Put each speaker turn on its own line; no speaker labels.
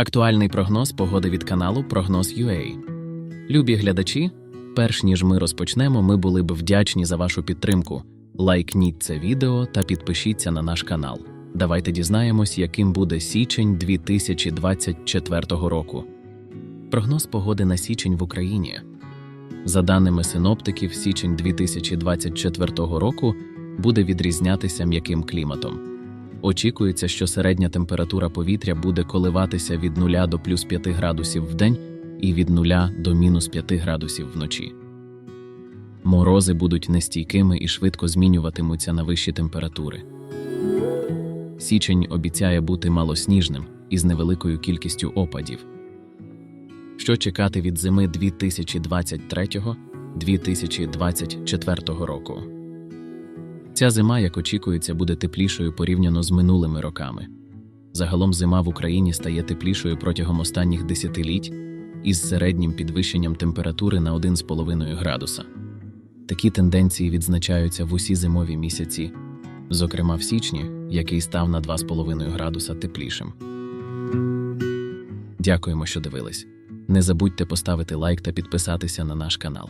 Актуальний прогноз погоди від каналу Прогноз.ua. Любі глядачі, перш ніж ми розпочнемо, ми були б вдячні за вашу підтримку. Лайкніть це відео та підпишіться на наш канал. Давайте дізнаємось, яким буде січень 2024 року. Прогноз погоди на січень в Україні. За даними синоптиків, січень 2024 року буде відрізнятися м'яким кліматом. Очікується, що середня температура повітря буде коливатися від 0 до плюс 5 градусів в день і від 0 до мінус 5 градусів вночі. Морози будуть нестійкими і швидко змінюватимуться на вищі температури. Січень обіцяє бути малосніжним із невеликою кількістю опадів. Що чекати від зими 2023-2024 року? Ця зима, як очікується, буде теплішою порівняно з минулими роками. Загалом зима в Україні стає теплішою протягом останніх десятиліть із середнім підвищенням температури на 1,5 градуса. Такі тенденції відзначаються в усі зимові місяці, зокрема в січні, який став на 2,5 градуса теплішим. Дякуємо, що дивились. Не забудьте поставити лайк та підписатися на наш канал.